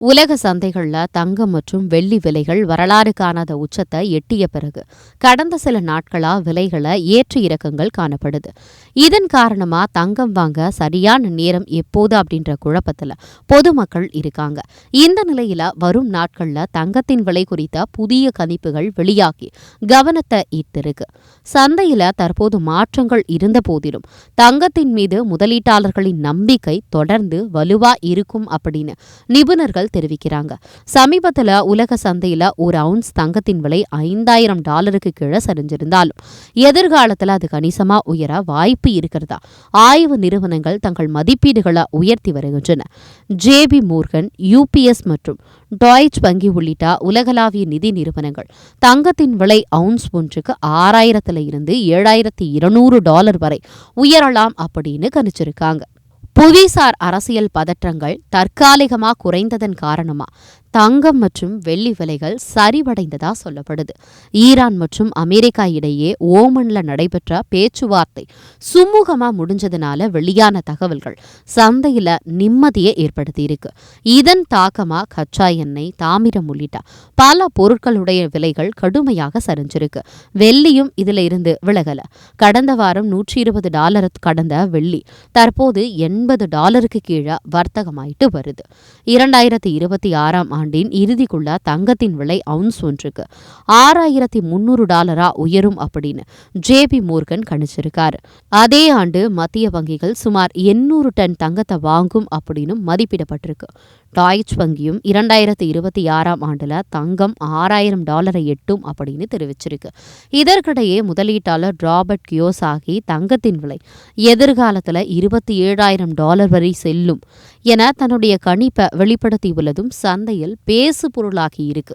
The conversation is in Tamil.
உலக சந்தைகள்ல தங்கம் மற்றும் வெள்ளி விலைகள் வரலாறு காணாத உச்சத்தை எட்டிய பிறகு கடந்த சில நாட்களா விலைகளை ஏற்று இறக்கங்கள் காணப்படுது. இதன் காரணமா தங்கம் வாங்க சரியான நேரம் எப்போது அப்படின்ற குழப்பத்துல பொதுமக்கள் இருக்காங்க. இந்த நிலையில வரும் நாட்கள்ல தங்கத்தின் விலை குறித்த புதிய கணிப்புகள் வெளியாகி கவனத்தை ஈர்த்திருக்கு. சந்தையில தற்போது மாற்றங்கள் இருந்த போதிலும் தங்கத்தின் மீது முதலீட்டாளர்களின் நம்பிக்கை தொடர்ந்து வலுவா இருக்கும் அப்படின்னு நிபுணர்கள் தெரிவிக்கிறாங்க. சமீபத்துல உலக சந்தையில ஒரு அவுன்ஸ் தங்கத்தின் விலை ஐந்தாயிரம் டாலருக்கு கீழே சரிஞ்சிருந்தாலும் எதிர்காலத்துல அது கணிசமா உயர வாய்ப்பு இருக்கிறதா? ஆய்வு நிறுவனங்கள் தங்கள் மதிப்பீடுகளை உயர்த்தி வருகின்றன. ஜேபி மூர்கன் யூபிஎஸ் மற்றும் டாய்ச் வங்கி உள்ளிட்ட உலகளாவிய நிதி நிறுவனங்கள் தங்கத்தின் விலை அவுன்ஸ் ஒன்றுக்கு ஆறாயிரத்துல இருந்து ஏழாயிரத்தி இருநூறு டாலர் வரை உயரலாம் அப்படின்னு கணிச்சிருக்காங்க. புவிசார் அரசியல் பதற்றங்கள் தற்காலிகமா குறைந்ததன் காரணமா? தங்கம் மற்றும் வெள்ளி விலைகள் சரிவடைந்ததா சொல்லப்படுது. ஈரான் மற்றும் அமெரிக்கா இடையே ஓமன்ல நடைபெற்ற பேச்சுவார்த்தை சுமூகமா முடிஞ்சதுனால வெளியான தகவல்கள் சந்தையில நிம்மதியை ஏற்படுத்தியிருக்கு இதன் தாக்கமா கச்சா எண்ணெய் தாமிரம் உள்ளிட்ட பல பொருட்களுடைய விலைகள் கடுமையாக சரிஞ்சிருக்கு. வெள்ளியும் இதுல இருந்து விலகல. கடந்த வாரம் நூற்றி இருபது டாலர் கடந்த வெள்ளி தற்போது எண்பது டாலருக்கு கீழே வர்த்தகமாயிட்டு வருது. இரண்டாயிரத்தி இருபத்தி ஆறாம் ஆண்டின் இறுதிக்குள்ள தங்கத்தின் விலை அவுன்ஸ் ஒன்றுக்கு ஆறாயிரத்தி முன்னூறு டாலரா உயரும் அப்படின்னு ஜேபி மோர்கன் கணிச்சிருக்கார். அதே ஆண்டு மத்திய வங்கிகள் சுமார் எண்ணூறு டன் தங்கத்தை வாங்கும் அப்படின்னு மதிப்பிடப்பட்டிருக்கு. டாய்ச் வங்கியும் இரண்டாயிரத்தி இருபத்தி ஆறாம் ஆண்டுல தங்கம் ஆறாயிரம் டாலரை எட்டும் அப்படின்னு தெரிவிச்சிருக்கு. இதற்கிடையே முதலீட்டாளர் ராபர்ட் கியோசாகி தங்கத்தின் விலை எதிர்காலத்துல இருபத்தி ஏழாயிரம் டாலர் வரை செல்லும். என தன்னுடைய கணிப்பை வெளிப்படுத்தியுள்ளதும் சந்தையில் பேசு பொருளாகி இருக்கு.